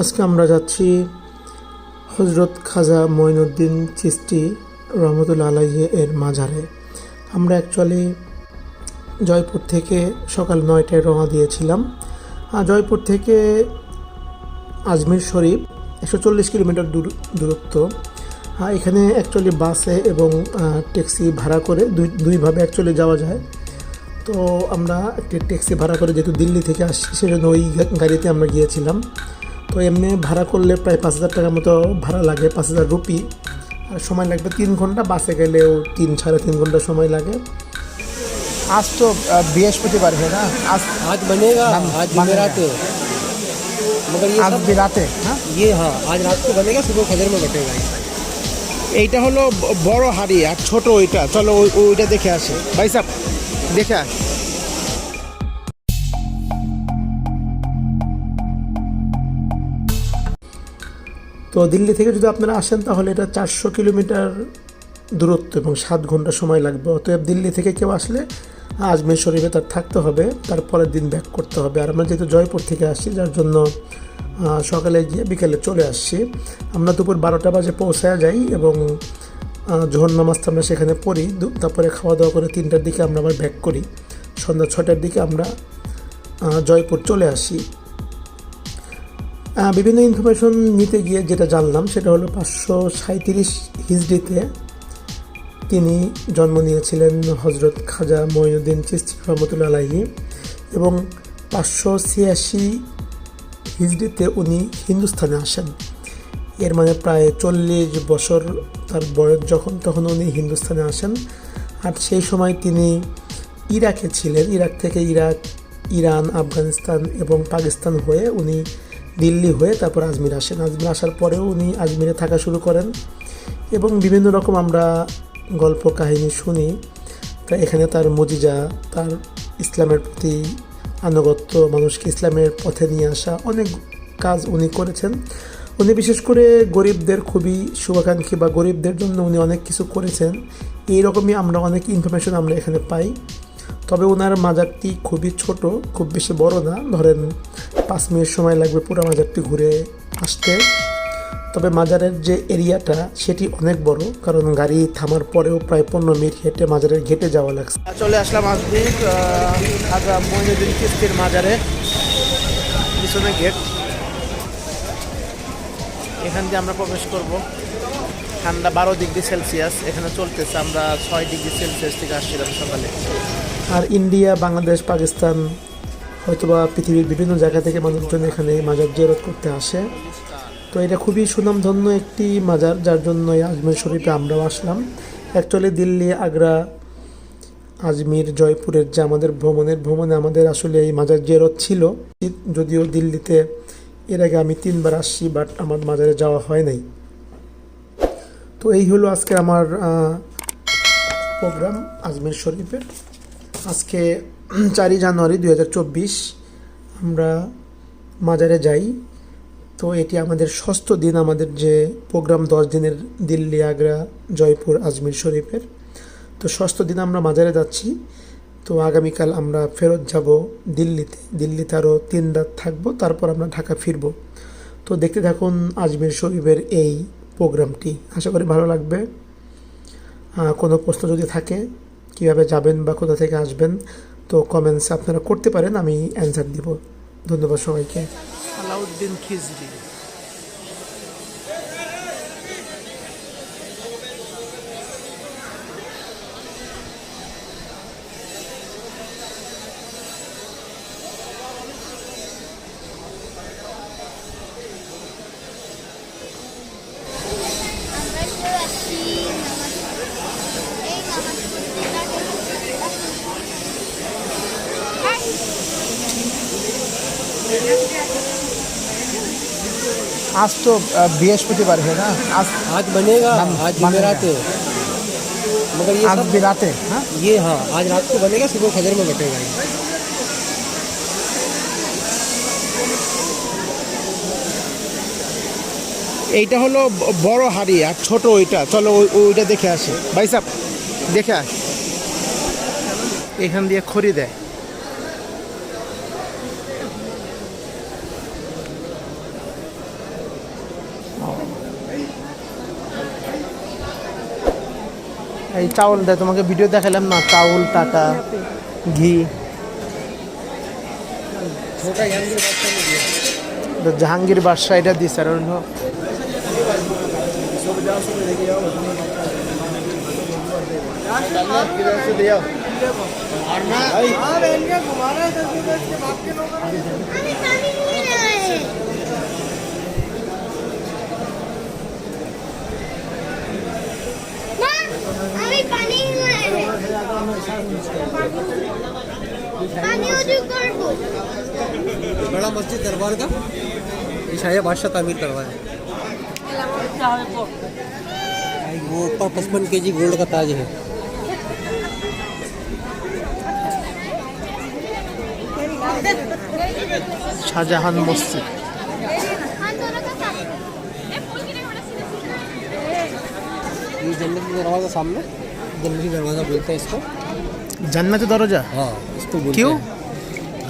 আজকে আমরা যাচ্ছি হজরত খাজা মঈনুদ্দিন চিস্তি রহমতুল্লা আলাইহি এর মাজারে। আমরা অ্যাকচুয়ালি জয়পুর থেকে সকাল নয়টায় রওনা দিয়েছিলাম। জয়পুর থেকে আজমির শরীফ একশো চল্লিশ কিলোমিটার দূর, দূরত্ব। এখানে অ্যাকচুয়ালি বাসে এবং ট্যাক্সি ভাড়া করে দুই দুইভাবে অ্যাকচুয়ালি যাওয়া যায়। তো আমরা একটি ট্যাক্সি ভাড়া করে যেহেতু দিল্লি থেকে আসছি, সেজন্য ওই গাড়িতে আমরা গিয়েছিলাম। তো এমনি ভাড়া করলে প্রায় পাঁচ হাজার টাকার মতো ভাড়া লাগে পাঁচ হাজার রুপি আর সময় লাগবে তিন ঘন্টা বাসে গেলেও তিন সাড়ে তিন ঘন্টা সময় লাগে आज तो अ, बृहस्पतिवार है ना आज आज बनेगा हम आज बनेगा। जुमेरात है मगर ये आज सब भी रात है हाँ ये हाँ आज रात को बनेगा सुबह फजर में बटेगा ये। এইটা হলো ব- বড় হাড়ি আর ছোট ওইটা চলো ওই- ওইটা দেখে আসি ভাই সাহেব দেখে আস তো দিল্লি থেকে যদি আপনারা আসেন, তাহলে এটা চারশো কিলোমিটার দূরত্ব এবং সাত ঘণ্টা সময় লাগবে। অতএব দিল্লি থেকে কেউ আসলে আজমের শরীফে তার থাকতে হবে তারপরের দিন ব্যাক করতে হবে। আর আমরা যেহেতু জয়পুর থেকে আসছি, যার জন্য সকালে গিয়ে বিকেলে চলে আসছি। আমরা দুপুর বারোটা বাজে পৌঁছায় যাই এবং জোহর নামাজটা আমরা সেখানে পড়ি। তারপরে খাওয়া দাওয়া করে তিনটার দিকে আমরা আবার ব্যাক করি। সন্ধ্যা ছটার দিকে আমরা জয়পুর চলে আসি। বিভিন্ন ইনফরমেশন নিতে গিয়ে যেটা জানলাম, সেটা হলো পাঁচশো সাঁত্রিশ হিজড়িতে তিনি জন্ম নিয়েছিলেন হজরত খাজা মঈনুদ্দিন চিস্তি রহমতুল্লা আলাহি এবং পাঁচশো ছিয়াশি হিজড়িতে উনি হিন্দুস্থানে আসেন। এর মানে প্রায় চল্লিশ বছর তার বয়স যখন তখন উনি হিন্দুস্থানে আসেন আর সেই সময় তিনি ইরাকে ছিলেন। ইরাক থেকে ইরাক, ইরান, আফগানিস্তান এবং পাকিস্তান হয়ে উনি দিল্লি হয়ে তারপর আজমির আসেন। আজমির আসার পরেও উনি আজমিরে থাকা শুরু করেন এবং বিভিন্ন রকম আমরা গল্প, কাহিনী শুনি। তা এখানে তার মজিজা, তার ইসলামের প্রতি আনুগত্য, মানুষকে ইসলামের পথে নিয়ে আসা অনেক কাজ উনি করেছেন। উনি বিশেষ করে গরিবদের খুবই শুভাকাঙ্ক্ষী বা গরিবদের জন্য উনি অনেক কিছু করেছেন। এই রকমই আমরা অনেক ইনফরমেশন আমরা এখানে পাই। তবে ওনার মাজারটি খুবই ছোট, খুব বেশি বড় না। ধরেন পাঁচ মিনিট সময় লাগবে পুরো মাজারটি ঘুরে আসতে। তবে মাজারের যে এরিয়াটা, সেটি অনেক বড়, কারণ গাড়ি থামার পরেও প্রায় পনেরো মিনিট হেঁটে মাজারের ঘেটে যাওয়া লাগছে। চলে আসলাম আজমির চিস্তির মাজারে, পিছনে গেট। এখান দিয়ে আমরা প্রবেশ করব। ঠান্ডা বারো ডিগ্রি সেলসিয়াস, এখানে চলতেছে আমরা ছয় ডিগ্রি সেলসিয়াস থেকে আসছিলাম সকালে। আর ইন্ডিয়া, বাংলাদেশ, পাকিস্তান হয়তোবা পৃথিবীর বিভিন্ন জায়গা থেকে মানুষজন এখানে মাজার জিয়ারত করতে আসে। তো এটা খুবই সুনামধন্য একটি মাজার, যার জন্য আজমের শরীফে আমরাও আসলাম। অ্যাকচুয়ালি দিল্লি, আগ্রা, আজমির, জয়পুরের যে আমাদের ভ্রমণের, ভ্রমণে আমাদের আসলে এই মাজার জিয়ারত ছিল। যদিও দিল্লিতে এর আগে আমি তিনবার আসছি বাট আমার মাজারে যাওয়া হয় নাই। তো এই হলো আজকে আমার প্রোগ্রাম আজমির শরীফের। আজকে চারই জানুয়ারি দু হাজার চব্বিশ, আমরা মাজারে যাই। তো এটি আমাদের ষষ্ঠ দিন আমাদের যে প্রোগ্রাম দশ দিনের দিল্লি, আগ্রা, জয়পুর, আজমির শরীফের। তো ষষ্ঠ দিন আমরা মাজারে যাচ্ছি। তো আগামীকাল আমরা ফেরত যাব দিল্লিতে। দিল্লিতে আরও তিন রাত থাকব, তারপর আমরা ঢাকা ফিরবো। তো দেখতে থাকুন আজমির শরীফের এই প্রোগ্রামটি। আশা করি ভালো লাগবে। কোনো প্রশ্ন যদি থাকে কীভাবে যাবেন বা কোথা থেকে আসবেন, তো কমেন্টস আপনারা করতে পারেন, আমি অ্যান্সার দিব। ধন্যবাদ সবাইকে। আলাউদ্দিন খিজরি। आज तो अ, बृहस्पतिवार है ना आज आज बनेगा हम आज बनेगा। जुमेरात है मगर ये आज सब भी रात है हाँ ये हाँ आज रात को बनेगा सुबह फजर में बटेगा ये। এইটা হলো ব- বড় হাড়ি আর ছোট ওইটা চলো ওই- ওইটা দেখে আসি ভাই সাহেব দেখে আস এখান দিয়ে খড়ি দেয় এই চাউল দেয় তোমাকে ভিডিও দেখালাম না, চাউল, টাকা, ঘি। জাহাঙ্গীর বাদশাহ এটা দিস আর অন্য আর না बड़ा मस्जिद दरबार का? शाह बादशाह तमीर करवाया वो ऊपर पचपन के जी गोल्ड का ताज है। शाहजहान मस्जिद। ये के दरवाज़ा सामने? जन्नती दरवाज़ा बोलते हैं इसको। जन्नती दरवाज़ा? हाँ इसको बोलते क्यों?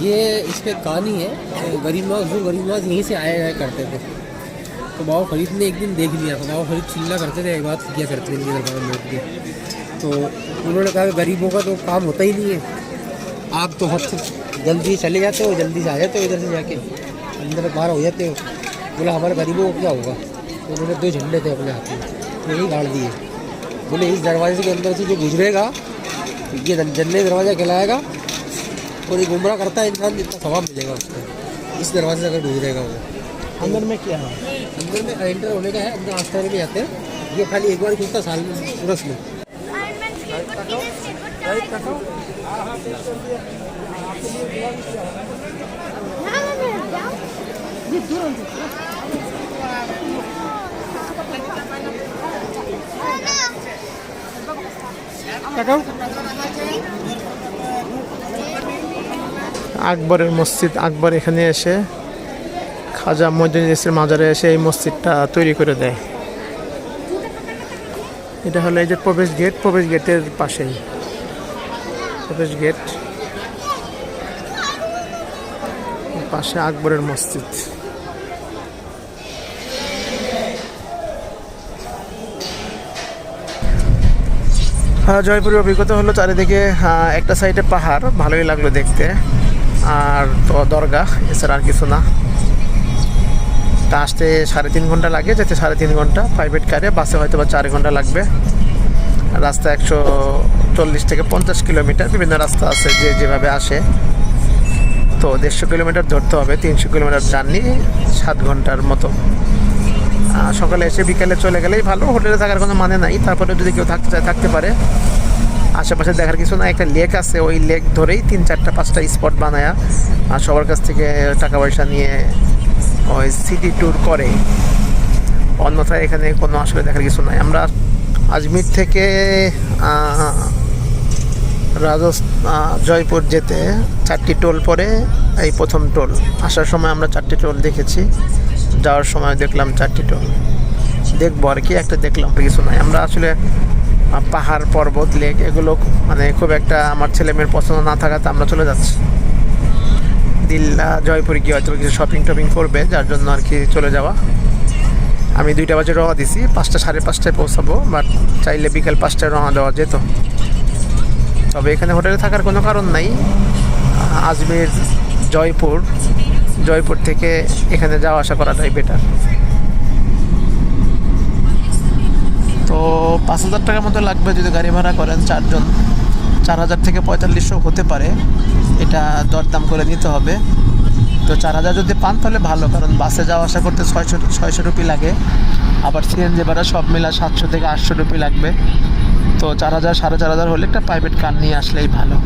ये इस पर कहानी है गरीब नवाज़ जो गरीब नवाज़ यहीं से आया जाया करते थे। तो बाबा फरीद ने एक दिन देख लिया था बाबा फरीद चिल्ला करते थे एक बात किया करते थे इनके दरबार के। तो उन्होंने कहा गरीबों का तो काम होता ही नहीं है। आप तो हद से जल्दी चले जाते हो जल्दी से आ जाते हो इधर से जाके। अंदर बाहर हो जाते हो। बोला हमारे गरीबों को क्या होगा? तो उन्होंने दो झंडे थे अपने हाथ में तो यही गाड़ दिए। बोले इस दरवाजे के अंदर से जो गुजरेगा ये जन्नत दरवाज़ा कहलाएगा और ये गुमराह करता है इंसान जितना सवाब मिलेगा उसको। इस दरवाजे से अगर गुजरेगा वो। अंदर में क्या है? अंदर में एंटर होने का है अंदर आस्थाने में जाते हैं। ये खाली एक बार खुलता साल में सूरज में। আকবরের মসজিদ, আকবর এখানে এসে খাজা মহিউদ্দিন ইসের মাজারে এসে এই মসজিদটা তৈরি করে দেয়। এটা হলো এই যে প্রবেশ গেট, প্রবেশ গেটের পাশেই। প্রবেশ গেট। পাশে আকবরের মসজিদ। জয়পুরের অভিজ্ঞতা হলো চারিদিকে একটা সাইডে পাহাড়, ভালোই লাগল দেখতে। আর তো দরগা এছাড়া আর কিছু না। তা আসতে সাড়ে তিন ঘণ্টা লাগে, যেতে সাড়ে তিন ঘণ্টা। প্রাইভেট কারে বাসে হয়তো বা চার ঘণ্টা লাগবে। রাস্তা একশো চল্লিশ থেকে পঞ্চাশ কিলোমিটার, বিভিন্ন রাস্তা আছে যে যেভাবে আসে। তো দেড়শো কিলোমিটার ধরতে হবে, তিনশো কিলোমিটার জার্নি, সাত ঘণ্টার মতো। সকালে এসে বিকালে চলে গেলেই ভালো, হোটেলে থাকার কোনো মানে নাই। তারপরে যদি কেউ থাকতে চায়, থাকতে পারে। আশেপাশে দেখার কিছু না একটা লেক আছে, ওই লেক ধরেই তিন চারটা, পাঁচটা স্পট বানায়া, আর সবার কাছ থেকে টাকা পয়সা নিয়ে ওই সিটি ট্যুর করে। অন্যথায় এখানে কোনো আসলে দেখার কিছু নাই। আমরা আজমির থেকে রাজস্থান জয়পুর যেতে চারটি টোল পরে এই প্রথম টোল আসার সময় আমরা চারটি টোল দেখেছি। যাওয়ার সময় দেখলাম চারটি টোল দেখব আর কি, একটা দেখলাম কিছু নাই। আমরা আসলে পাহাড়, পর্বত, লেক, এগুলো মানে খুব একটা আমার ছেলে মেয়ের পছন্দ না থাকাতে আমরা চলে যাচ্ছি। দিল্লা, জয়পুর গিয়ে হয়তো কিছু শপিং টপিং করবে, যার জন্য আর কি চলে যাওয়া। আমি দুইটা বাজে রওনা দিছি, পাঁচটা সাড়ে পাঁচটায় পৌঁছাবো বাট চাইলে বিকেল পাঁচটায় রওনা দেওয়া যেত। তবে এখানে হোটেলে থাকার কোনো কারণ নাই। আজমির, জয়পুর জয়পুর থেকে এখানে যাওয়া আসা করাটাই বেটার তো পাঁচ হাজার টাকার মতো লাগবে যদি গাড়ি ভাড়া করেন চারজন। চার হাজার থেকে পঁয়তাল্লিশশো হতে পারে। এটা দরদাম করে নিতে হবে। তো চার হাজার যদি পান তাহলে ভালো, কারণ বাসে যাওয়া আসা করতে ছয়শো ছয়শো রুপি লাগে। আবার সিএনজি ভাড়া সব মিলা সাতশো থেকে আটশো রুপি লাগবে। তো চার হাজার, সাড়ে চার হাজার হলে একটা প্রাইভেট কার নিয়ে আসলেই ভালো।